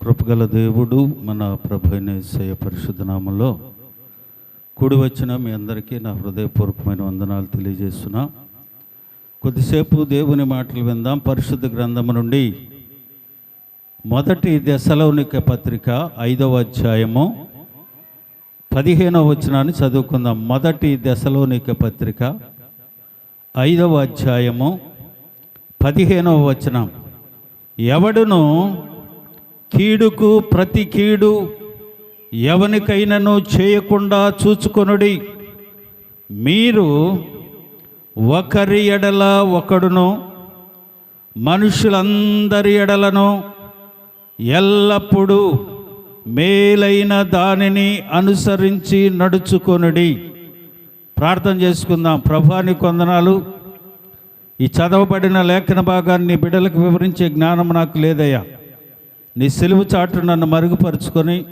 కృపగల దేవుడు మన ప్రభు అయిన పరిశుద్ధనామంలో కూడి వచ్చిన మీ అందరికీ నా హృదయపూర్వకమైన వందనాలు తెలియజేస్తున్నా. కొద్దిసేపు దేవుని మాటలు విందాం. పరిశుద్ధ గ్రంథము నుండి మొదటి దశలోనిక పత్రిక ఐదవ అధ్యాయము పదిహేనవ వచనాన్ని చదువుకుందాం. మొదటి దశలోనిక పత్రిక ఐదవ అధ్యాయము పదిహేనవ వచనం. ఎవడును కీడుకు ప్రతి కీడు ఎవనికైనను చేయకుండా చూచుకొనుడి. మీరు ఒకరి ఎడల ఒకడును మనుషులందరి ఎడలను ఎల్లప్పుడూ మేలైన దానిని అనుసరించి నడుచుకొనుడి. ప్రార్థన చేసుకుందాం. ప్రభాని కొందనాలు ఈ చదవబడిన లేఖన భాగాన్ని బిడ్డలకు వివరించే జ్ఞానం నాకు లేదయ్యా. నీ సెలువు చాటు నన్ను మరుగుపరుచుకొని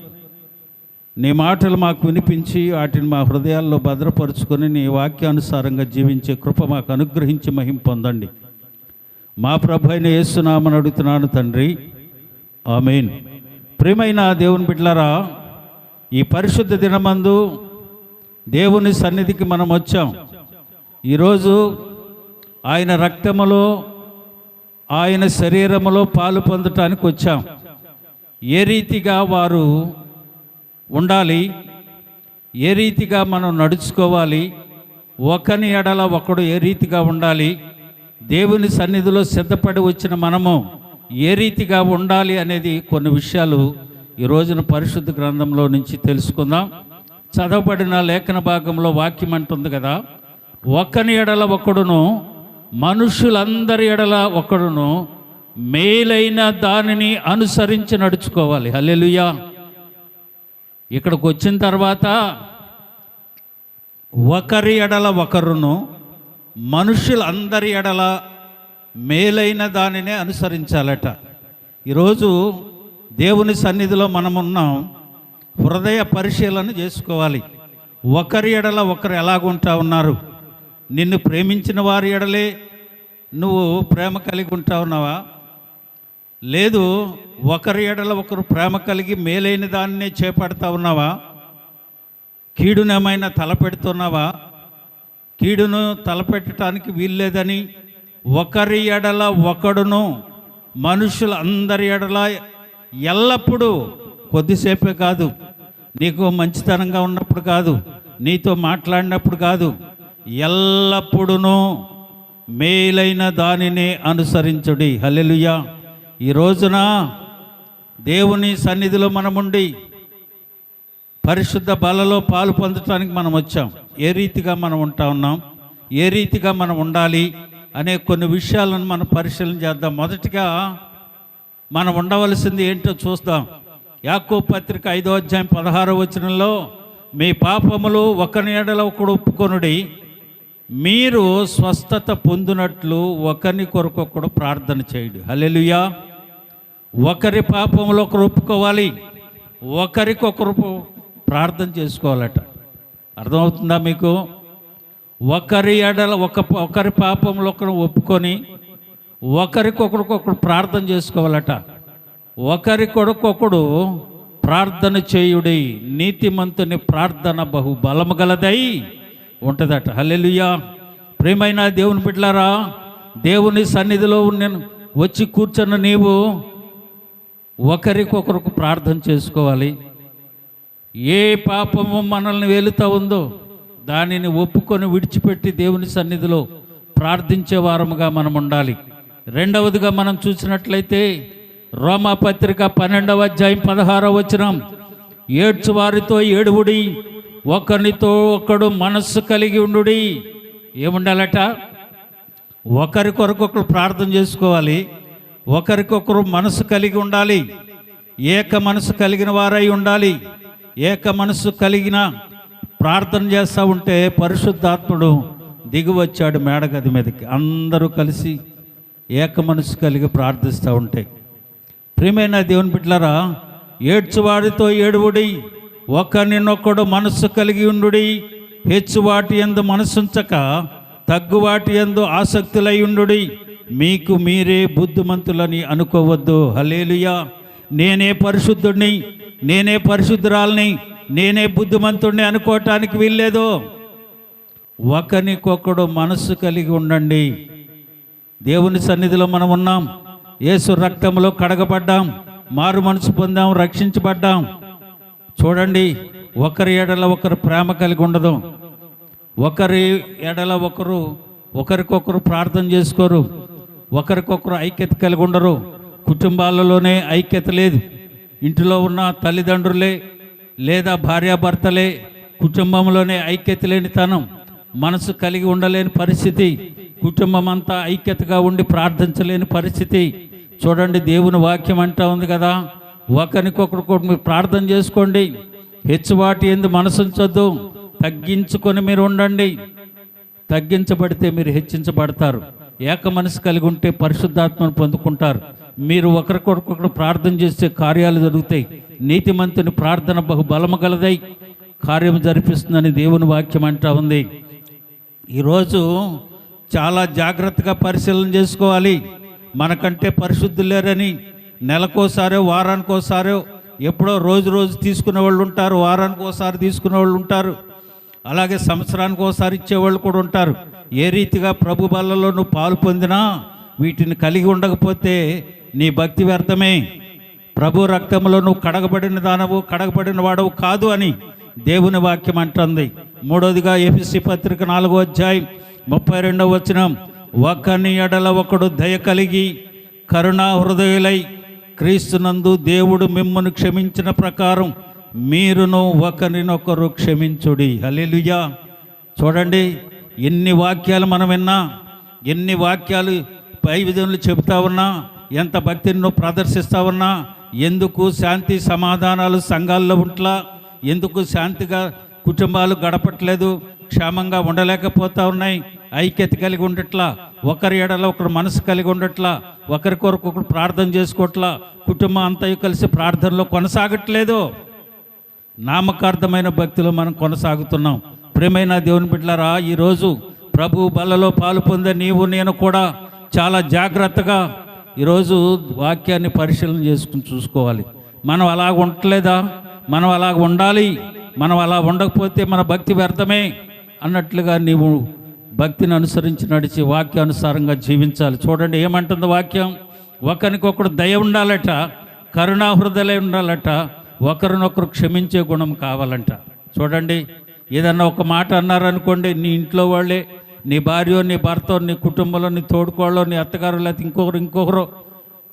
నీ మాటలు మాకు వినిపించి వాటిని మా హృదయాల్లో భద్రపరుచుకొని నీ వాక్యానుసారంగా జీవించే కృప మాకు అనుగ్రహించి మహిం పొందండి. మా ప్రభు అయిన యేసునామని అడుగుతున్నాను తండ్రి. ఆమెన్. ప్రియమైన దేవుని బిడ్డలారా ఈ పరిశుద్ధ దినమందు దేవుని సన్నిధికి మనం వచ్చాం. ఈరోజు ఆయన రక్తములో ఆయన శరీరములో పాలు పొందటానికి వచ్చాం. ఏ రీతిగా వారు ఉండాలి? ఏ రీతిగా మనం నడుచుకోవాలి? ఒకని ఎడల ఒకడు ఏ రీతిగా ఉండాలి? దేవుని సన్నిధిలో సిద్ధపడి వచ్చిన మనము ఏ రీతిగా ఉండాలి అనేది కొన్ని విషయాలు ఈ రోజున పరిశుద్ధ గ్రంథంలో నుంచి తెలుసుకుందాం. చదవబడిన లేఖన భాగంలో వాక్యం అంటుంది కదా ఒకని ఎడల ఒకడును మనుషులందరి ఎడల ఒకడును మేలైన దానిని అనుసరించి నడుచుకోవాలి. హల్లెలూయా. ఇక్కడికి వచ్చిన తర్వాత ఒకరి ఎడల ఒకరును మనుషులందరి ఎడల మేలైన దానినే అనుసరించాలట. ఈరోజు దేవుని సన్నిధిలో మనమున్నాం. హృదయ పరిశీలన చేసుకోవాలి. ఒకరి ఎడల ఒకరు ఎలాగుంటా ఉన్నారు? నిన్ను ప్రేమించిన వారి ఎడలే నువ్వు ప్రేమ కలిగి ఉంటా ఉన్నావా లేదు ఒకరి ఎడల ఒకరు ప్రేమ కలిగి మేలైన దాన్నే చేపడతా ఉన్నావా? కీడునేమైనా తలపెడుతున్నావా? కీడును తలపెట్టడానికి వీల్లేదని ఒకరి ఎడల ఒకడును మనుషులు అందరి ఎడల ఎల్లప్పుడూ కొద్దిసేపే కాదు. నీకు మంచితనంగా ఉన్నప్పుడు కాదు. నీతో మాట్లాడినప్పుడు కాదు. ఎల్లప్పుడూ మేలైన దానిని అనుసరించుడి. హలెలుయా ఈ రోజున దేవుని సన్నిధిలో మనముండి పరిశుద్ధ బలలో పాలు పొందటానికి మనం వచ్చాం. ఏ రీతిగా మనం ఉంటా ఉన్నాం? ఏ రీతిగా మనం ఉండాలి? అనే కొన్ని విషయాలను మనం పరిశీలన చేద్దాం. మొదటిగా మనం ఉండవలసింది ఏంటో చూద్దాం. యాకో పత్రిక ఐదో అధ్యాయం పదహారో వచనంలో మీ పాపములు ఒకరి ఎడల ఒకడు ఒప్పుకొనుడి మీరు స్వస్థత పొందినట్లు ఒకరిని కొరకొకడు ప్రార్థన చేయండి. హలెలుయా ఒకరి పాపంలో ఒకరు ఒప్పుకోవాలి ఒకరికొకరు ప్రార్థన చేసుకోవాలట. అర్థమవుతుందా మీకు? ఒకరి ఎడల ఒక ఒకరి పాపంలో ఒకరు ఒప్పుకొని ఒకరికొకరికొకరు ప్రార్థన చేసుకోవాలట. ఒకరి కొడుకొకడు ప్రార్థన చేయుడి నీతిమంతుని ప్రార్థన బహు బలము గలదై ఉంటుందట. హల్లెలూయా. ప్రేమైన దేవుని బిడ్డలారా దేవుని సన్నిధిలో నేను వచ్చి కూర్చున్న నీవు ఒకరికొకరికి ప్రార్థన చేసుకోవాలి. ఏ పాపము మనల్ని వెళుతూ ఉందో దానిని ఒప్పుకొని విడిచిపెట్టి దేవుని సన్నిధిలో ప్రార్థించే వారముగా మనం ఉండాలి. రెండవదిగా మనం చూసినట్లయితే రోమాపత్రిక పన్నెండవ అధ్యాయం పదహారవ వచనం ఏడ్చు వారితో ఏడువుడి ఒకరితో ఒకడు మనస్సు కలిగి ఉండుడి. ఏముండాలట? ఒకరి కొరకు ఒకరు ప్రార్థన చేసుకోవాలి. ఒకరికొకరు మనసు కలిగి ఉండాలి. ఏక మనసు కలిగిన వారై ఉండాలి. ఏక మనసు కలిగిన ప్రార్థన చేస్తూ ఉంటే పరిశుద్ధాత్ముడు దిగువచ్చాడు మేడగది మీదకి. అందరూ కలిసి ఏక మనసు కలిగి ప్రార్థిస్తూ ఉంటే. ప్రియమైన దేవుని బిడ్డలారా ఏడ్చువాడితో ఏడువుడి ఒకరినొక్కడు మనస్సు కలిగి ఉండుడి. హెచ్చువాటి ఎందు మనసుంచక తగ్గువాటి ఎందు ఆసక్తులై ఉండుడి. మీకు మీరే బుద్ధిమంతులని అనుకోవద్దు. హలేలుయా నేనే పరిశుద్ధుడిని నేనే పరిశుద్ధురాల్ని నేనే బుద్ధిమంతుడిని అనుకోవటానికి వీల్లేదు. ఒకరికొకడు మనస్సు కలిగి ఉండండి. దేవుని సన్నిధిలో మనం ఉన్నాం. యేసు రక్తంలో కడగబడ్డాం. మారు మనసు పొందాం రక్షించబడ్డాం. చూడండి ఒకరి ఎడల ఒకరు ప్రేమ కలిగి ఉండదు. ఒకరి ఎడల ఒకరు ఒకరికొకరు ప్రార్థన చేసుకోరు. ఒకరికొకరు ఐక్యత కలిగి ఉండరు. కుటుంబాలలోనే ఐక్యత లేదు. ఇంటిలో ఉన్న తల్లిదండ్రులే లేదా భార్యాభర్తలే కుటుంబంలోనే ఐక్యత లేనితనం మనసు కలిగి ఉండలేని పరిస్థితి కుటుంబం అంతా ఐక్యతగా ఉండి ప్రార్థించలేని పరిస్థితి. చూడండి దేవుని వాక్యం అంటా ఉంది కదా ఒకరికొకరు మీరు ప్రార్థన చేసుకోండి. హెచ్చువాటి ఎందు మనసుంచొద్దు. తగ్గించుకొని మీరు ఉండండి. తగ్గించబడితే మీరు హెచ్చించబడతారు. ఏక మనసు కలిగి ఉంటే పరిశుద్ధాత్మను పొందుకుంటారు. మీరు ఒకరికొకరు ప్రార్థన చేస్తే కార్యాలు జరుగుతాయి. నీతిమంతుని ప్రార్థన బహు బలము గలదై కార్యం జరిపిస్తుందని దేవుని వాక్యం అంటా ఉంది. ఈరోజు చాలా జాగ్రత్తగా పరిశీలన చేసుకోవాలి. మనకంటే పరిశుద్ధులు లేరని నెలకోసారో వారానికోసారో ఎప్పుడో రోజు రోజు తీసుకునే వాళ్ళు ఉంటారు వారానికోసారి తీసుకునే వాళ్ళు ఉంటారు. అలాగే సంవత్సరానికి ఒకసారి ఇచ్చేవాళ్ళు కూడా ఉంటారు. ఏ రీతిగా ప్రభు బలలో నువ్వు పాలు పొందినా వీటిని కలిగి ఉండకపోతే నీ భక్తి వ్యర్థమే. ప్రభు రక్తంలో నువ్వు కడగబడిన దానవు కడగబడిన వాడవు కాదు అని దేవుని వాక్యం అంటుంది. మూడోదిగా ఎఫ్సి పత్రిక నాలుగో అధ్యాయం ముప్పై రెండవ వచనం. ఒకని ఎడల ఒకడు దయ కలిగి కరుణా హృదయులై క్రీస్తునందు దేవుడు మిమ్మను క్షమించిన ప్రకారం మీరును ఒకరినొకరు క్షమించుడి. హలేలుయా చూడండి ఎన్ని వాక్యాలు మనం విన్నా ఎన్ని వాక్యాలు పై విధులు చెబుతా ఉన్నా ఎంత భక్తిని నువ్వు ప్రదర్శిస్తా ఉన్నా ఎందుకు శాంతి సమాధానాలు సంఘాల్లో ఉంట్లా ఎందుకు శాంతిగా కుటుంబాలు గడపట్లేదు క్షేమంగా ఉండలేకపోతా ఉన్నాయి ఐక్యత కలిగి ఉండట్లా ఒకరి ఏడలో ఒకరు మనసు కలిగి ఉండట్లా ఒకరికొరకు ఒకరు ప్రార్థన చేసుకోవట్లా కుటుంబం అంతా కలిసి ప్రార్థనలో కొనసాగట్లేదు. నామకార్థమైన భక్తిలో మనం కొనసాగుతున్నాం. ప్రేమైన దేవుని బిడ్డలారా ఈరోజు ప్రభు బలలో పాలు పొందే నీవు నేను కూడా చాలా జాగ్రత్తగా ఈరోజు వాక్యాన్ని పరిశీలన చేసుకుని చూసుకోవాలి. మనం అలా ఉండట్లేదా మనం అలా ఉండాలి? మనం అలా ఉండకపోతే మన భక్తి వ్యర్థమే అన్నట్లుగా నీవు భక్తిని అనుసరించి నడిచి వాక్యానుసారంగా జీవించాలి. చూడండి ఏమంటుంది వాక్యం? ఒకరికొకడు దయ ఉండాలట కరుణాహృదయ ఉండాలట ఒకరినొకరు క్షమించే గుణం కావాలంట. చూడండి ఏదన్నా ఒక మాట అన్నారనుకోండి నీ ఇంట్లో వాళ్ళే నీ భార్యో నీ భర్త నీ కుటుంబంలో నీ తోడుకోళ్ళు నీ అత్తగారు లేకపోతే ఇంకొకరు ఇంకొకరు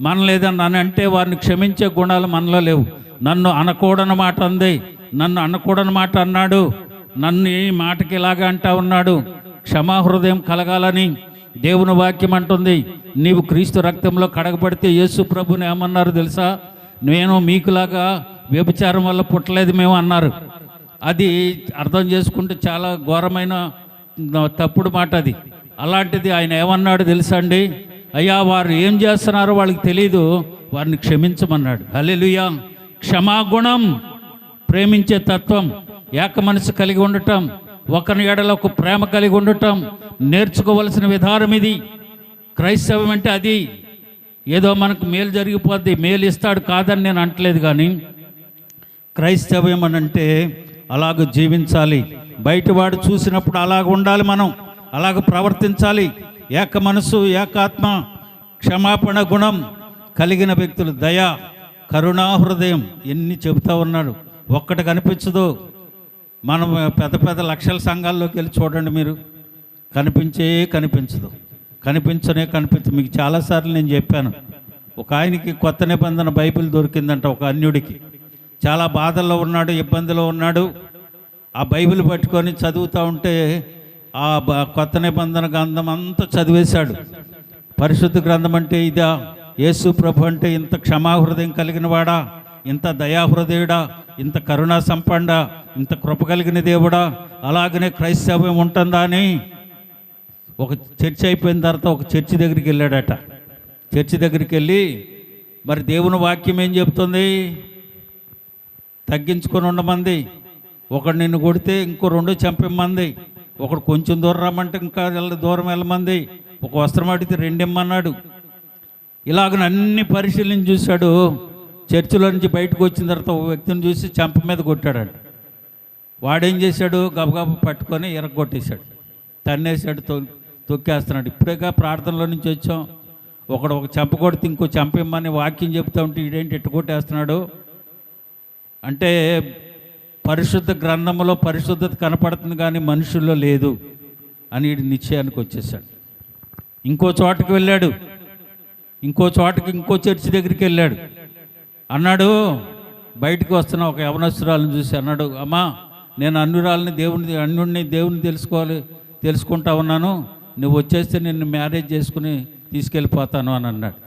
మన లేదన్నా అని అంటే వారిని క్షమించే గుణాలు మనలో లేవు. నన్ను అనకూడని మాట అంది నన్ను అనకూడని మాట అన్నాడు నన్ను ఈ మాటకి ఇలాగా అంటా ఉన్నాడు. క్షమాహృదయం కలగాలని దేవుని వాక్యం అంటుంది. నీవు క్రీస్తు రక్తంలో కడగబడితే యేసు ప్రభుని ఏమన్నారు తెలుసా? నేను మీకులాగా వ్యభిచారం వల్ల పుట్టలేదు మేము అన్నారు. అది అర్థం చేసుకుంటే చాలా ఘోరమైన తప్పుడు మాట అది. అలాంటిది ఆయన ఏమన్నాడు తెలుసా అండి? అయ్యా వారు ఏం చేస్తున్నారో వాళ్ళకి తెలియదు వారిని క్షమించమన్నాడు. హలెలుయా క్షమాగుణం ప్రేమించే తత్వం ఏక మనసు కలిగి ఉండటం ఒకరి ఎడల ఒక ప్రేమ కలిగి ఉండటం నేర్చుకోవలసిన విధానం ఇది. క్రైస్తవం అంటే అది. ఏదో మనకు మేలు జరిగిపోద్ది మేలు ఇస్తాడు కాదని నేను అంటలేదు కానీ క్రైస్తవ్యం అని అంటే అలాగ జీవించాలి. బయటవాడు చూసినప్పుడు అలాగ ఉండాలి మనం. అలాగ ప్రవర్తించాలి. ఏక మనసు ఏకాత్మ క్షమాపణ గుణం కలిగిన వ్యక్తులు దయ కరుణా హృదయం ఎన్ని చెబుతా ఉన్నాడు. ఒక్కటి కనిపించదు మనం పెద్ద పెద్ద లక్షల సంఘాల్లోకి వెళ్ళి చూడండి మీరు. కనిపించే కనిపించదు. కనిపించనే కనిపించదు. మీకు చాలాసార్లు నేను చెప్పాను. ఒక ఆయనకి కొత్త నిబంధన బైబిల్ దొరికిందంట ఒక అన్యుడికి. చాలా బాధల్లో ఉన్నాడు ఇబ్బందిలో ఉన్నాడు. ఆ బైబిల్ పట్టుకొని చదువుతూ ఉంటే ఆ బ- కొత్త నిబంధన గ్రంథం అంతా చదివేశాడు. పరిశుద్ధ గ్రంథం అంటే ఇదా? యేసు ప్రభు అంటే ఇంత క్షమాహృదయం కలిగిన వాడా? ఇంత దయాహృదయుడా? ఇంత కరుణా సంపండ? ఇంత కృప కలిగిన దేవుడా? అలాగనే క్రైస్తవ్యం ఉంటుందా అని ఒక చర్చ్ అయిపోయిన తర్వాత ఒక చర్చి దగ్గరికి వెళ్ళాడట. చర్చి దగ్గరికి వెళ్ళి మరి దేవుని వాక్యం ఏం చెప్తుంది? తగ్గించుకొని ఉండమంది. ఒకడు నిన్ను కొడితే ఇంకో రెండు చంపిమ్మంది. ఒకడు కొంచెం దూరం రమ్మంటే ఇంకా వెళ్ళ దూరం వెళ్ళమంది. ఒక వస్త్రం అడిగితే రెండిమ్మన్నాడు ఇలాగ అన్ని పరిశీలన చూశాడు. చర్చిలో నుంచి బయటకు వచ్చిన తర్వాత ఒక వ్యక్తిని చూసి చెంప మీద కొట్టాడంట. వాడేం చేశాడు? గబగబ పట్టుకొని ఎరగొట్టేశాడు తన్నేశాడు తొ తొక్కేస్తున్నాడు. ఇప్పుడేగా ప్రార్థనలో నుంచి వచ్చాం. ఒకడు ఒక చెంప కొడితే ఇంకో చెంప ఇమ్మని వాక్యం చెప్తా ఉంటే ఇడేంటి ఎట్టు కొట్టేస్తున్నాడు? అంటే పరిశుద్ధ గ్రంథంలో పరిశుద్ధత కనపడుతుంది కానీ మనుషుల్లో లేదు అని నిశ్చయానికి వచ్చేసాడు ఇంకో చోటకి వెళ్ళాడు. ఇంకో చోటకి ఇంకో చర్చి దగ్గరికి వెళ్ళాడు. అన్నాడు బయటికి వస్తున్న ఒక యవనస్తురాలను చూసి అన్నాడు అమ్మా నేను అన్నురాలని దేవుని అన్యుడిని దేవుని తెలుసుకోవాలి తెలుసుకుంటా ఉన్నాను. నువ్వు వచ్చేస్తే నిన్ను మ్యారేజ్ చేసుకుని తీసుకెళ్ళిపోతాను అని అన్నాడు.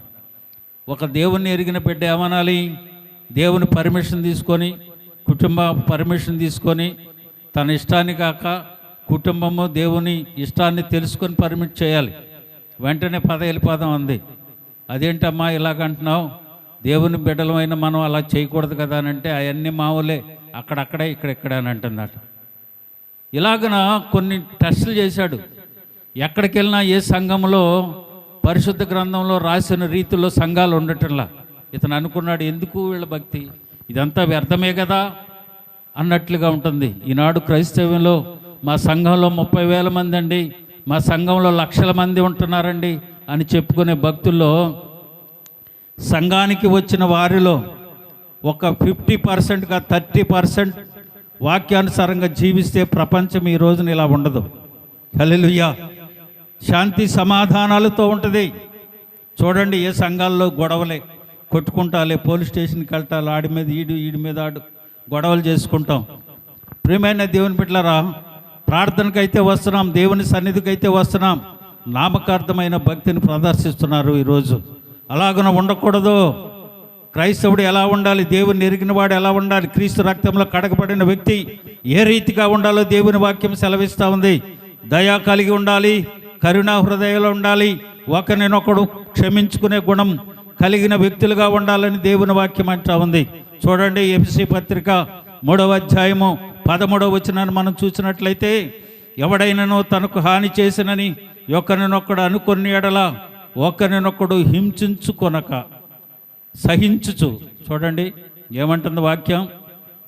ఒక దేవుణ్ణి ఎరిగిన బిడ్డ ఏమనాలి? దేవుని పర్మిషన్ తీసుకొని కుటుంబ పర్మిషన్ తీసుకొని తన ఇష్టాన్ని కాక కుటుంబము దేవుని ఇష్టాన్ని తెలుసుకొని పర్మిట్ చేయాలి. వెంటనే పద వెళ్ళిపోదాం అంది. అదేంటమ్మా ఇలాగంటున్నావు? దేవుని బిడ్డలమైన మనం అలా చేయకూడదు కదా అని అంటే అవన్నీ మామూలే అక్కడక్కడే ఇక్కడెక్కడ అని అంటుందట. ఇలాగన కొన్ని టెస్టులు చేశాడు. ఎక్కడికి వెళ్ళినా ఏ సంఘంలో పరిశుద్ధ గ్రంథంలో రాసిన రీతిలో సంఘాలు ఉండటంలా. ఇతను అనుకున్నాడు ఎందుకు వీళ్ళ భక్తి? ఇదంతా వ్యర్థమే కదా? అన్నట్లుగా ఉంటుంది. ఈనాడు క్రైస్తవ్యంలో మా సంఘంలో ముప్పై వేల మంది అండి. మా సంఘంలో లక్షల మంది ఉంటున్నారండి అని చెప్పుకునే భక్తుల్లో సంఘానికి వచ్చిన వారిలో ఒక ఫిఫ్టీ పర్సెంట్గా థర్టీ పర్సెంట్ వాక్యానుసారంగా జీవిస్తే ప్రపంచం ఈ రోజున ఇలా ఉండదు. హల్లెలూయా! శాంతి సమాధానాలతో ఉంటుంది. చూడండి ఏ సంఘాల్లో గొడవలే. కొట్టుకుంటాలే పోలీస్ స్టేషన్కి వెళ్తాలి ఆడి మీద ఈడు ఈడి మీద ఆడు గొడవలు చేసుకుంటాం. ప్రియమైన దేవుని బిడ్డలారా ప్రార్థనకైతే వస్తున్నాం దేవుని సన్నిధికి అయితే వస్తున్నాం. నామకార్థమైన భక్తిని ప్రదర్శిస్తున్నారు ఈరోజు. అలాగన ఉండకూడదు. క్రైస్తవుడు ఎలా ఉండాలి? దేవుని ఎరిగిన వాడు ఎలా ఉండాలి? క్రీస్తు రక్తంలో కడగబడిన వ్యక్తి ఏ రీతిగా ఉండాలో దేవుని వాక్యం సెలవిస్తూ ఉంది. దయా కలిగి ఉండాలి కరుణా హృదయంలో ఉండాలి. ఒకరినొకడు క్షమించుకునే గుణం కలిగిన వ్యక్తులుగా ఉండాలని దేవుని వాక్యం అంటా ఉంది. చూడండి ఎఫ్సి పత్రిక మూడవ అధ్యాయము పదమూడవ వచనాన్ని మనం చూసినట్లయితే ఎవడైనానో తనకు హాని చేసినని ఒకరినొక్కడు అనుకుని ఎడల ఒకరినొక్కడు హింసించుకొనక సహించుచు. చూడండి ఏమంటుంది వాక్యం?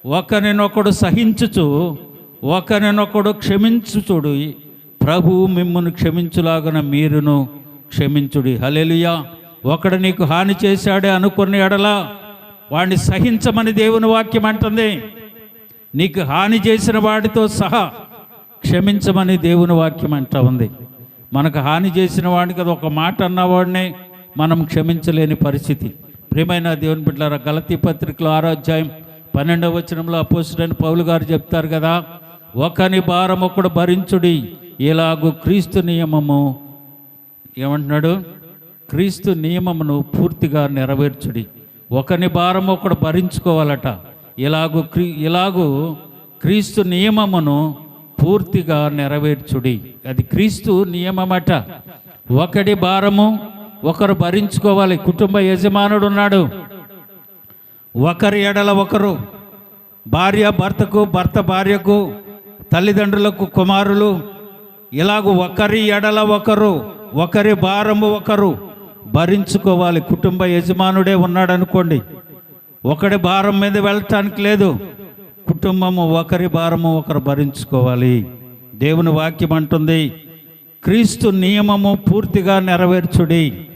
ఒకరినొకడు సహించుచు ఒకరినొకడు క్షమించుచుడు ప్రభు మిమ్మును క్షమించులాగన మీరును క్షమించుడి. హలెలుయా ఒకడు నీకు హాని చేశాడే అనుకున్న ఎడల వాడిని సహించమని దేవుని వాక్యం అంటుంది. నీకు హాని చేసిన వాడితో సహా క్షమించమని దేవుని వాక్యం అంటా ఉంది. మనకు హాని చేసిన వాడికి అది ఒక మాట అన్నవాడినే మనం క్షమించలేని పరిస్థితి. ప్రియమైన దేవుని బిడ్డలారా గలతీ పత్రికలో ఆరోధ్యాయం పన్నెండవ వచనంలో అపోసుడైన పౌలు గారు చెప్తారు కదా ఒకని భారం ఒకడు భరించుడి ఇలాగూ క్రీస్తు నియమము. ఏమంటున్నాడు? క్రీస్తు నియమమును పూర్తిగా నెరవేర్చుడి. ఒకని భారం ఒకడు భరించుకోవాలట. ఇలాగు క్రీ ఇలాగూ క్రీస్తు నియమమును పూర్తిగా నెరవేర్చుడి. అది క్రీస్తు నియమమట. ఒకడి భారము ఒకరు భరించుకోవాలి. కుటుంబ యజమానుడు ఉన్నాడు ఒకరి ఎడల ఒకరు భార్య భర్తకు భర్త భార్యకు తల్లిదండ్రులకు కుమారులు ఇలాగ ఒకరి ఎడల ఒకరు ఒకరి భారము ఒకరు భరించుకోవాలి. కుటుంబ యజమానుడే ఉన్నాడు అనుకోండి ఒకడి భారం మీద వెళ్ళటానికి లేదు. కుటుంబము ఒకరి భారము ఒకరు భరించుకోవాలి. దేవుని వాక్యం అంటుంది క్రీస్తు నియమము పూర్తిగా నెరవేర్చుడి.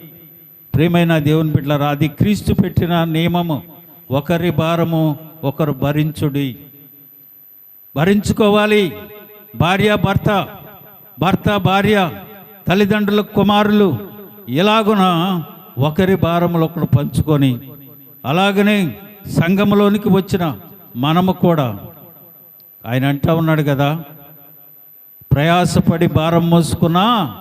ప్రేమైన దేవుని బిడ్డలారా అది క్రీస్తు పెట్టిన నియమము. ఒకరి భారము ఒకరు భరించుడి. భరించుకోవాలి. భార్య భర్త భర్త భార్య తల్లిదండ్రుల కుమారులు ఇలాగున ఒకరి భారములు ఒకరు పంచుకొని అలాగనే సంఘములోనికి వచ్చిన మనము కూడా. ఆయన అంటా ఉన్నాడు కదా ప్రయాసపడి భారం మోసుకున్నా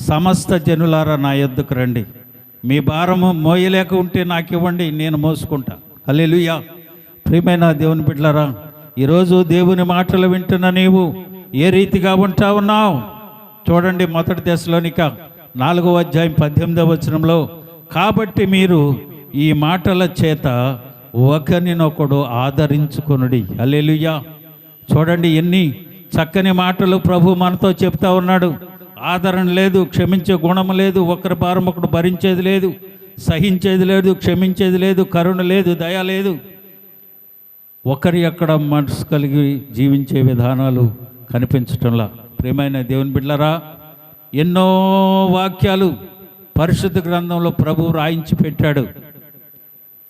సమస్త జనులారా నా ఎద్దుకు రండి. మీ భారము మోయలేక ఉంటే నాకు ఇవ్వండి నేను మోసుకుంటా. హల్లెలూయా. ప్రియమైన దేవుని బిడ్డలారా ఈరోజు దేవుని మాటలు వింటున్న నీవు ఏ రీతిగా ఉంటా ఉన్నావు చూడండి మొదటి దశలోనిక. నాలుగవ అధ్యాయం పద్దెనిమిదవ వచనంలో కాబట్టి మీరు ఈ మాటల చేత ఒకరినొకడు ఆదరించుకొనుడి. హల్లెలూయా. చూడండి ఎన్ని చక్కని మాటలు ప్రభు మనతో చెప్తా ఉన్నాడు. ఆదరణ లేదు క్షమించే గుణం లేదు ఒకరి భారం ఒకడు భరించేది లేదు సహించేది లేదు క్షమించేది లేదు కరుణ లేదు దయ లేదు. ఒకరి అక్కడ మనసు కలిగి జీవించే విధానాలు కనిపించటంలా. ప్రియమైన దేవుని బిడ్డలారా ఎన్నో వాక్యాలు పరిశుద్ధ గ్రంథంలో ప్రభు రాయించి పెట్టాడు.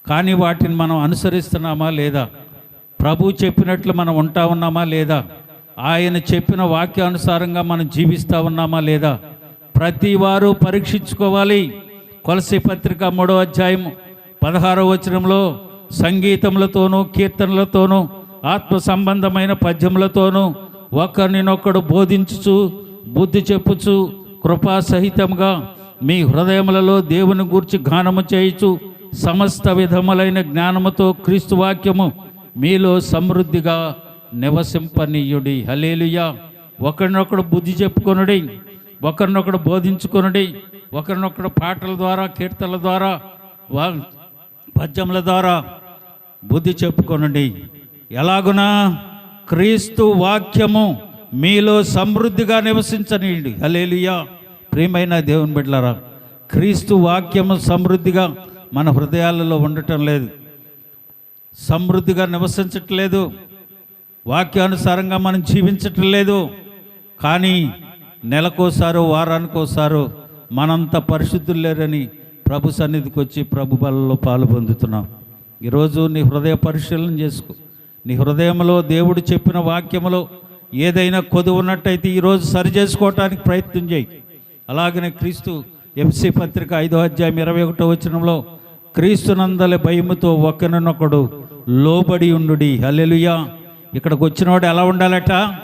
కానీ వాటిని మనం అనుసరిస్తున్నామా లేదా? ప్రభు చెప్పినట్లు మనం ఉంటా ఉన్నామా లేదా? ఆయన చెప్పిన వాక్యానుసారంగా మనం జీవిస్తూ ఉన్నామా లేదా? ప్రతి వారు పరీక్షించుకోవాలి. కొలసి పత్రిక మూడో అధ్యాయం పదహారో వచనంలో సంగీతములతోనూ కీర్తనలతోనూ ఆత్మ సంబంధమైన పద్యములతోనూ ఒకరినొకడు బోధించుచు బుద్ధి చెప్పుచు కృపాసహితంగా మీ హృదయములలో దేవుని గూర్చి గానము చేయుచు సమస్త విధములైన జ్ఞానముతో క్రీస్తు వాక్యము మీలో సమృద్ధిగా నివసింపనీయుడి. హలేలుయా ఒకరినొకడు బుద్ధి చెప్పుకొనుడి ఒకరినొకడు బోధించుకొనుడి ఒకరినొకడు పాటల ద్వారా కీర్తనల ద్వారా వా పద్యముల ద్వారా బుద్ధి చెప్పుకొనండి. ఎలాగునా క్రీస్తు వాక్యము మీలో సమృద్ధిగా నివసించనీయండి. హలేలుయా ప్రియమైన దేవుని బిడ్డలారా క్రీస్తు వాక్యము సమృద్ధిగా మన హృదయాలలో ఉండటం లేదు. సమృద్ధిగా నివసించట్లేదు. వాక్యానుసారంగా మనం జీవించటం లేదు. కానీ నెలకోసారో వారానికోసారో మనంత పరిశుద్ధులు లేరని ప్రభు సన్నిధికి వచ్చి ప్రభు బలలో పాలు పొందుతున్నాం. ఈరోజు నీ హృదయ పరిశీలన చేసుకో. నీ హృదయంలో దేవుడు చెప్పిన వాక్యములో ఏదైనా కొదువు ఉన్నట్టయితే ఈరోజు సరి చేసుకోవటానికి ప్రయత్నం చేయి. అలాగనే క్రీస్తు ఎంసీ పత్రిక ఐదో అధ్యాయం ఇరవై ఒకటో వచనంలో క్రీస్తునందలి భయముతో ఒకరినొకడు లోబడి ఉండుడి. హల్లెలూయా. ఇక్కడికి వచ్చినవాడు ఎలా ఉండాలట?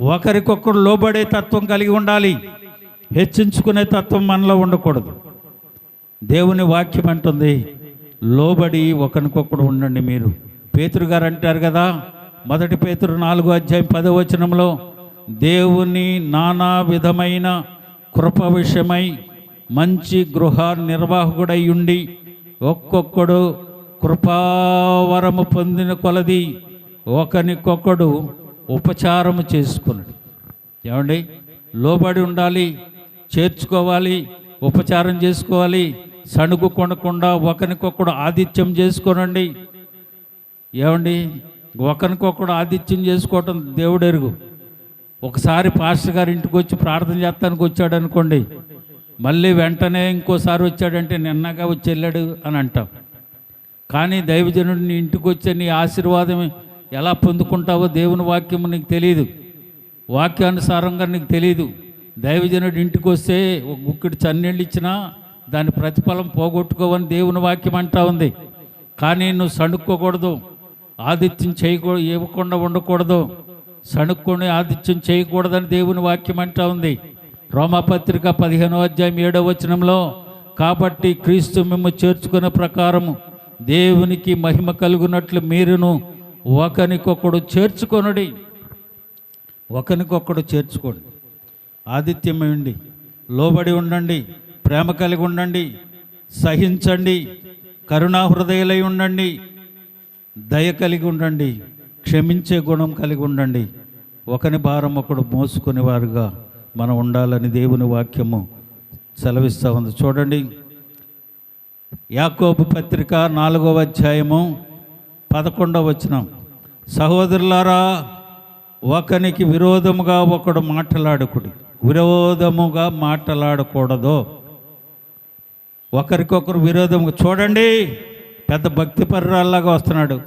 ఒకరికొకరు లోబడే తత్వం కలిగి ఉండాలి. హెచ్చించుకునే తత్వం మనలో ఉండకూడదు. దేవుని వాక్యం అంటుంది లోబడి ఒకరికొకడు ఉండండి మీరు. పేతురు గారు అంటారు కదా మొదటి పేతురు నాలుగు అధ్యాయం పదవచనంలో దేవుని నానా విధమైన కృప విషయమై మంచి గృహ నిర్వాహకుడై ఉండి ఒక్కొక్కడు కృపావరము పొందిన కొలది ఒకనికొకడు ఉపచారము చేసుకున్నాడు ఏమండి? లోబడి ఉండాలి చేర్చుకోవాలి ఉపచారం చేసుకోవాలి సణుగు కొనకుండా ఒకరికొకడు ఆతిథ్యం చేసుకోనండి. ఏమండి? ఒకరికొకడు ఆతిథ్యం చేసుకోవటం దేవుడు ఎరుగు ఒకసారి పాస్టర్ గారి ఇంటికి వచ్చి ప్రార్థన చేస్తానికి వచ్చాడు అనుకోండి మళ్ళీ వెంటనే ఇంకోసారి వచ్చాడంటే నిన్నగా వచ్చి వెళ్ళాడు అని అంటాం. కానీ దైవజనుడు నీ ఇంటికి వచ్చే నీ ఆశీర్వాదం ఎలా పొందుకుంటావో దేవుని వాక్యం నీకు తెలియదు వాక్యానుసారంగా నీకు తెలియదు దైవజనుడు ఇంటికి వస్తే ఒక గుక్కిడి చన్నీళ్ళు ఇచ్చినా దాని ప్రతిఫలం పోగొట్టుకోవని దేవుని వాక్యం అంటా ఉంది. కానీ నువ్వు సణుక్కోకూడదు. ఆదిత్యం చేయకూడదు ఇవ్వకుండా ఉండకూడదు. సణుక్కొని ఆదిత్యం చేయకూడదని దేవుని వాక్యం అంటా ఉంది. రోమపత్రిక పదిహేనో అధ్యాయం ఏడవ వచనంలో కాబట్టి క్రీస్తు మేము చేర్చుకునే ప్రకారము దేవునికి మహిమ కలుగునట్లు మీరును ఒకరికొకడు చేర్చుకొనుడి. ఒకరికొకడు చేర్చుకోండి. ఆదిత్యమైండి లోబడి ఉండండి ప్రేమ కలిగి ఉండండి సహించండి కరుణా హృదయలై ఉండండి దయ కలిగి ఉండండి. క్షమించే గుణం కలిగి ఉండండి. ఒకని భారం ఒకడు మోసుకునేవారుగా మనం ఉండాలని దేవుని వాక్యము సెలవిస్తూ ఉంది. చూడండి. యాకోబు పత్రిక నాలుగవ అధ్యాయము పదకొండవ వచనం. సహోదరులారా ఒకనికి విరోధముగా ఒకడు మాట్లాడకుడి విరోధముగా మాట్లాడకూడదు. ఒకరికొకరు విరోధము చూడండి. పెద్ద భక్తి పర్రాల్లాగా వస్తున్నాడు.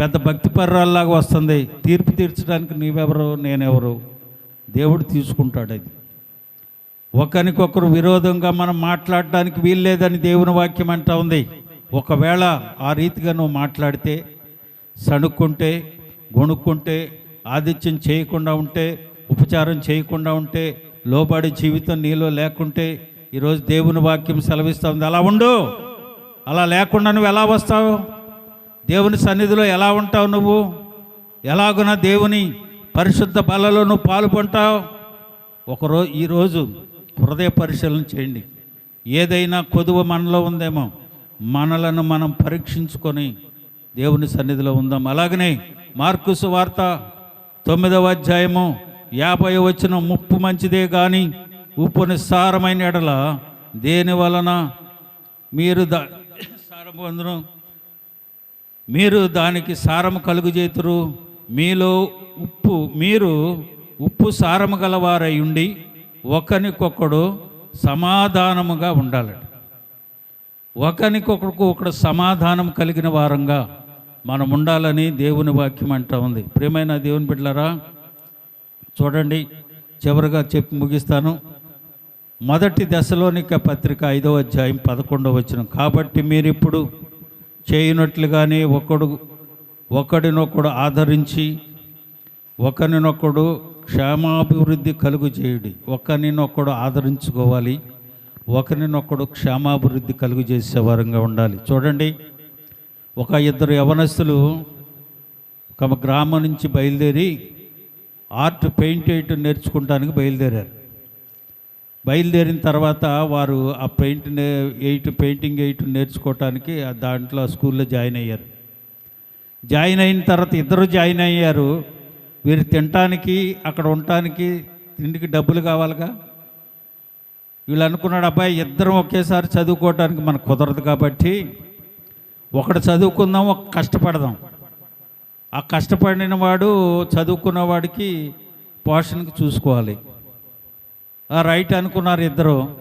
పెద్ద భక్తి పర్రాల్లాగా వస్తుంది. తీర్పు తీర్చడానికి నీవెవరు నేనెవరు? దేవుడు తీసుకుంటాడు అది. ఒకరికొకరు విరోధంగా మనం మాట్లాడడానికి వీల్లేదని దేవుని వాక్యం అంటా ఉంది. ఒకవేళ ఆ రీతిగా నువ్వు మాట్లాడితే సణుక్కుంటే గొణుక్కుంటే ఆదిత్యం చేయకుండా ఉంటే ఉపచారం చేయకుండా ఉంటే లోబడి జీవితం నీలో లేకుంటే ఈరోజు దేవుని వాక్యం సెలవిస్తూ ఉంది. అలా ఉండు. అలా లేకుండా నువ్వు ఎలా వస్తావు? దేవుని సన్నిధిలో ఎలా ఉంటావు నువ్వు? ఎలాగున దేవుని పరిశుద్ధ బలలో నువ్వు పాల్గొంటావు? ఒకరో ఈరోజు హృదయ పరిశీలన చేయండి. ఏదైనా కొదువ మనలో ఉందేమో మనలను మనం పరీక్షించుకొని దేవుని సన్నిధిలో ఉందాం. అలాగనే మార్కుసు వార్త తొమ్మిదవ అధ్యాయము యాభై వచ్చిన ముప్పు మంచిదే కానీ ఉప్పు నిస్సారమైన ఎడల దేని వలన మీరు దా సారము మీరు దానికి సారము కలుగుజేతురు. మీలో ఉప్పు మీరు ఉప్పు సారము గలవారై ఉండి ఒకరికొకడు సమాధానముగా ఉండాలి ఒకరికొకరికి ఒకడు సమాధానం కలిగిన వారంగా మనం ఉండాలని దేవుని వాక్యం అంటూ ఉంది. ప్రియమైన దేవుని బిడ్డలారా చూడండి చివరిగా చెప్పి ముగిస్తాను. మొదటి దశలోనిక పత్రిక ఐదవ అధ్యాయం పదకొండవ వచ్చిన కాబట్టి మీరు ఇప్పుడు చేయనట్లుగానే ఒకడు ఒకడినొకడు ఆదరించి ఒకరినొకడు క్షేమాభివృద్ధి కలుగు చేయుడి ఒకరినొకడు ఆదరించుకోవాలి ఒకరినొకడు క్షేమాభివృద్ధి కలుగు చేసే వారంగా ఉండాలి. చూడండి ఒక ఇద్దరు యవనస్తులు ఒక గ్రామం నుంచి బయలుదేరి ఆర్ట్ పెయింట్ వేయటం నేర్చుకుంటానికి బయలుదేరారు. బయలుదేరిన తర్వాత వారు ఆ పెయింట్ ఎయిట్ పెయింటింగ్ ఎయిట్ నేర్చుకోవటానికి ఆ దాంట్లో స్కూల్లో జాయిన్ అయ్యారు. జాయిన్ అయిన తర్వాత ఇద్దరు జాయిన్ అయ్యారు. వీరు తినటానికి అక్కడ ఉండటానికి తిండికి డబ్బులు కావాలిగా? వీళ్ళు అనుకున్నాడు అబ్బాయి ఇద్దరం ఒకేసారి చదువుకోవటానికి మనకు కుదరదు కాబట్టి ఒకడు చదువుకుందాం ఒక కష్టపడదాం. ఆ కష్టపడిన వాడు చదువుకున్నవాడికి పోషణకి చూసుకోవాలి. రైట్ అనుకున్నారు ఇద్దరు.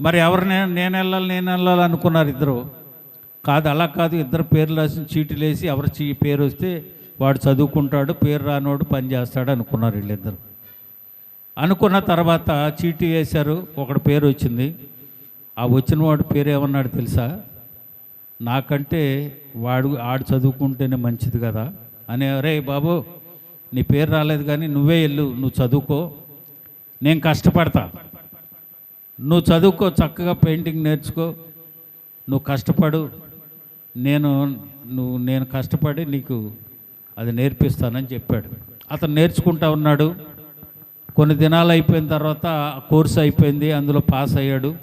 మరి ఎవరు నేను నేను వెళ్ళాలి నేను వెళ్ళాలి అనుకున్నారు ఇద్దరు. కాదు అలా కాదు ఇద్దరు పేర్లు రాసి చీటీలు వేసి ఎవరు చీ పేరు వస్తే వాడు చదువుకుంటాడు పేరు రానోడు పని చేస్తాడు అనుకున్నారు వీళ్ళిద్దరు. అనుకున్న తర్వాత చీటీ వేశారు ఒకటి పేరు వచ్చింది. ఆ వచ్చిన వాడు పేరు ఏమన్నాడు తెలుసా? నాకంటే వాడు ఆడు చదువుకుంటేనే మంచిది కదా. అని రే బాబు నీ పేరు రాలేదు కానీ నువ్వే వెళ్ళు నువ్వు చదువుకో నేను కష్టపడతా. నువ్వు చదువుకో చక్కగా పెయింటింగ్ నేర్చుకో. నువ్వు కష్టపడు. నేను నువ్వు నేను కష్టపడి నీకు అది నేర్పిస్తానని చెప్పాడు. అతను నేర్చుకుంటా ఉన్నాడు. కొన్ని దినాలు అయిపోయిన తర్వాత ఆ కోర్సు అయిపోయింది అందులో పాస్ అయ్యాడు.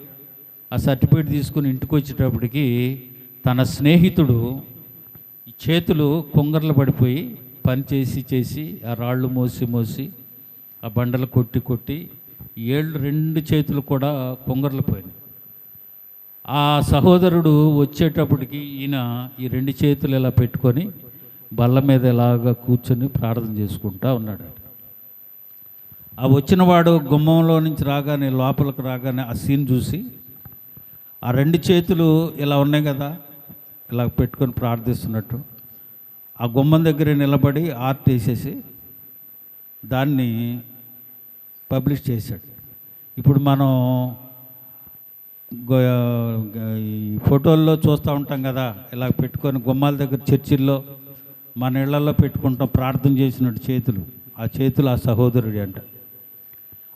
ఆ సర్టిఫికేట్ తీసుకుని ఇంటికి వచ్చేటప్పటికి తన స్నేహితుడు చేతులు కొంగర్లు పడిపోయి పని చేసి చేసి ఆ రాళ్ళు మోసి మోసి ఆ బండలు కొట్టి కొట్టి ఏళ్ళు రెండు చేతులు కూడా కొంగర్లు పోయినాయి. ఆ సహోదరుడు వచ్చేటప్పటికి ఈయన ఈ రెండు చేతులు ఇలా పెట్టుకొని బల్ల మీద ఇలాగా కూర్చొని ప్రార్థన చేసుకుంటా ఉన్నాడు. ఆ వచ్చినవాడు గుమ్మంలో నుంచి రాగానే లోపలికి రాగానే ఆ సీన్ చూసి ఆ రెండు చేతులు ఇలా ఉన్నాయి కదా ఇలా పెట్టుకొని ప్రార్థిస్తున్నట్టు ఆ గుమ్మం దగ్గర నిలబడి ఆర్ట్ వేసేసి దాన్ని పబ్లిష్ చేశాడు. ఇప్పుడు మనం గో- ఈ ఫోటోల్లో చూస్తూ ఉంటాం కదా ఇలా పెట్టుకొని గుమ్మాల దగ్గర చర్చిల్లో మన ఇళ్ళలో పెట్టుకుంటాం ప్రార్థన చేసినట్టు చేతులు. ఆ చేతులు ఆ సహోదరుడి అంట.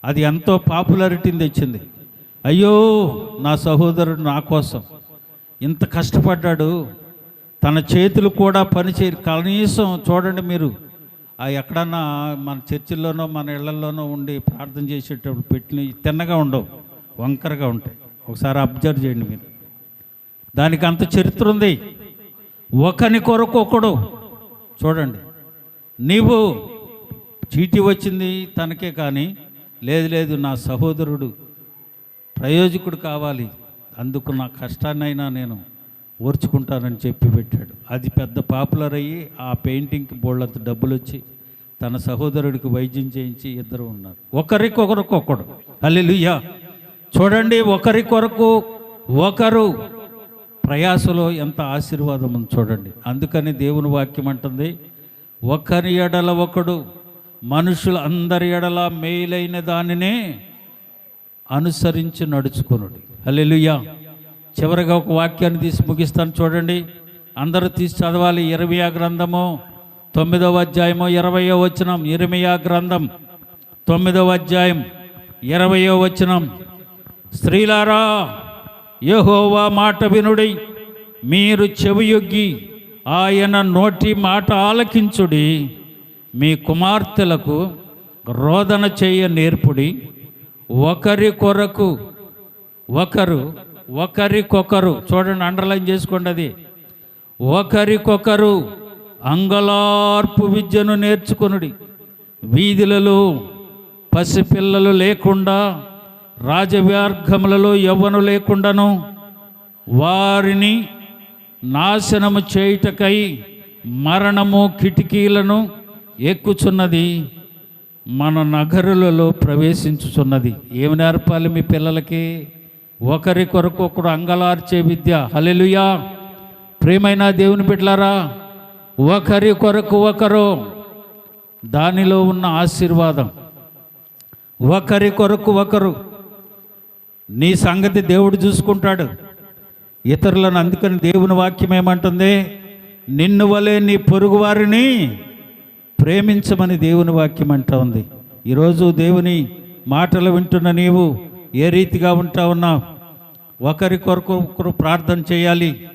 అది ఎంతో పాపులారిటీని తెచ్చింది. అయ్యో నా సహోదరుడు నా కోసం ఇంత కష్టపడ్డాడు. తన చేతులు కూడా పనిచేయరు. కనీసం చూడండి మీరు ఎక్కడన్నా మన చర్చిల్లోనో మన ఇళ్ళలోనో ఉండి ప్రార్థన చేసేటప్పుడు పెట్టిన తిన్నగా ఉండవు వంకరగా ఉంటాయి. ఒకసారి అబ్జర్వ్ చేయండి మీరు. దానికి అంత చరిత్ర ఉంది. ఒకని కొరకు ఒకడు. చూడండి. నీవు చీటీ వచ్చింది తనకే కానీ లేదు లేదు నా సహోదరుడు ప్రయోజకుడు కావాలి. అందుకు నా కష్టాన్నైనా నేను ఓర్చుకుంటానని చెప్పి పెట్టాడు. అది పెద్ద పాపులర్ అయ్యి ఆ పెయింటింగ్కి బోళ్ళంత డబ్బులు వచ్చి తన సహోదరుడికి వైద్యం చేయించి ఇద్దరు ఉన్నారు. ఒకరికొకరికొకడు. అల్లెలుయ్యా చూడండి ఒకరి కొరకు ఒకరు ప్రయాసలో ఎంత ఆశీర్వాదం ఉంది చూడండి. అందుకని దేవుని వాక్యం అంటుంది ఒకరి ఎడల ఒకడు మనుషులు అందరి ఎడల మేలైన దానినే అనుసరించి నడుచుకునుడు. అల్లెలుయ్యా చివరిగా ఒక వాక్యాన్ని తీసి ముగిస్తాను చూడండి. అందరూ తీసి చదవాలి. ఇరవయా గ్రంథము తొమ్మిదవ అధ్యాయము ఇరవయో వచనం. ఇరమయా గ్రంథం తొమ్మిదవ అధ్యాయం ఇరవయో వచనం. స్త్రీలారా యహోవా మాట వినుడి. మీరు చెవియొగ్గి ఆయన నోటి మాట ఆలకించుడి. మీ కుమార్తెలకు రోదన చేయ నేర్పుడి. ఒకరి కొరకు ఒకరు ఒకరికొకరు చూడండి అండర్లైన్ చేసుకోండి అది. ఒకరికొకరు అంగలార్పు విద్యను నేర్చుకొనుడి. వీధులలో పసిపిల్లలు లేకుండా రాజవ్యార్గములలో ఎవ్వను లేకుండాను వారిని నాశనము చేయుటకై మరణము కిటికీలను ఎక్కుచున్నది మన నగరులలో ప్రవేశించుచున్నది. ఏమి నేర్పాలి మీ పిల్లలకి? ఒకరి కొరకు ఒకడు అంగలార్చే విద్య. హలెలుయా ప్రేమైన దేవుని బిడ్డలారా ఒకరి కొరకు ఒకరు దానిలో ఉన్న ఆశీర్వాదం. ఒకరి కొరకు ఒకరు నీ సంగతి దేవుడు చూసుకుంటాడు. ఇతరులను అందుకని దేవుని వాక్యం ఏమంటుంది? నిన్ను వలే నీ పొరుగువారిని ప్రేమించమని దేవుని వాక్యం అంటా ఉంది. ఈరోజు దేవుని మాటలు వింటున్న నీవు ఏ రీతిగా ఉంటా ఉన్నావు ఒకరి కొరకు ఒకరు ప్రార్థన చేయాలి.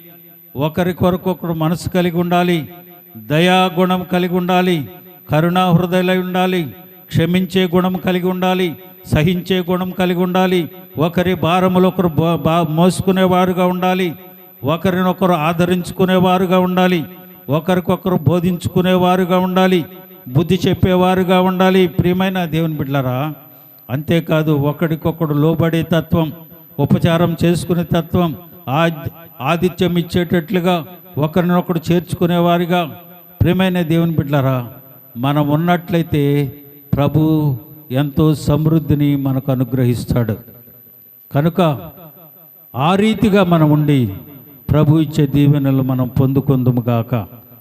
ఒకరి కొరకు ఒకరు మనసు కలిగి ఉండాలి. దయా గుణం కలిగి ఉండాలి. కరుణా హృదయలై ఉండాలి. క్షమించే గుణం కలిగి ఉండాలి. సహించే గుణం కలిగి ఉండాలి. ఒకరి భారములు ఒకరు బా- మోసుకునేవారుగా ఉండాలి. ఒకరినొకరు ఆదరించుకునేవారుగా ఉండాలి. ఒకరికొకరు బోధించుకునేవారుగా ఉండాలి. బుద్ధి చెప్పేవారుగా ఉండాలి. ప్రియమైన దేవుని బిడ్డలారా అంతేకాదు ఒకరికొకడు లోబడే తత్వం ఉపచారం చేసుకునే తత్వం ఆతిథ్యం ఇచ్చేటట్లుగా ఒకరినొకరు చేర్చుకునేవారిగా. ప్రియమైన దేవుని బిడ్డలారా మనం ఉన్నట్లయితే ప్రభు ఎంతో సమృద్ధిని మనకు అనుగ్రహిస్తాడు. కనుక ఆ రీతిగా మనం ఉండి ప్రభు ఇచ్చే దీవెనలు మనం పొందుకుందుము గాక.